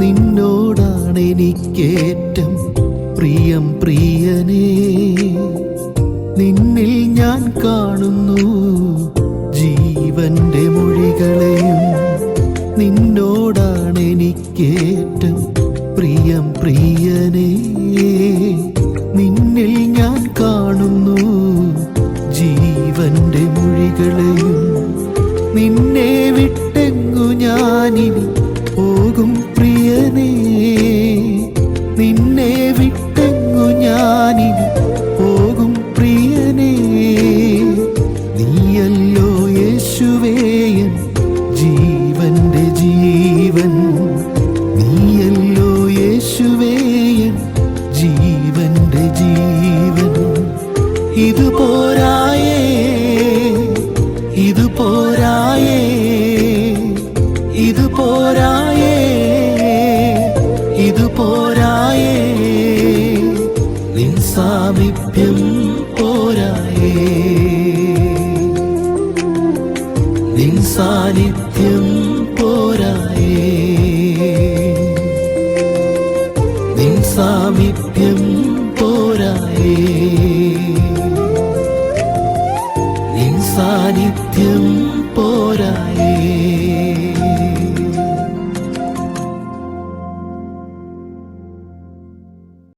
നിന്നോടാണ് എനിക്കേറ്റം പ്രിയം പ്രിയനേ. നിന്നിൽ ഞാൻ കാണുന്നു ജീവന്റെ മൊഴികളെയും. നിന്നോടാണ് എനിക്കേറ്റം പ്രിയം പ്രിയനേ. നിന്നിൽ ഞാൻ കാണുന്നു ജീവന്റെ മൊഴികളെയും. നിന്നെ വിട്ടെങ്ങു ഞാനിനി നിന്നെ വിട്ടെങ്ങു ഞാനിനി പോകും പ്രിയനേ. നീയല്ലോ യേശുവേയൻ ജീവന്റെ ജീവൻ. നീയല്ലോ യേശുവേയൻ ജീവന്റെ ജീവൻ. ഇത് പോരായേ ഇത് പോരായേ ഇത് പോരായേ ഇത് പോരായേ നിൻ സാമീപ്യം പോരായേ. നിൻ സാന്നിധ്യം പോരായേ. നിൻ സാമീപ്യം പോരായേ. നിൻ സാന്നിധ്യം പോരായേ.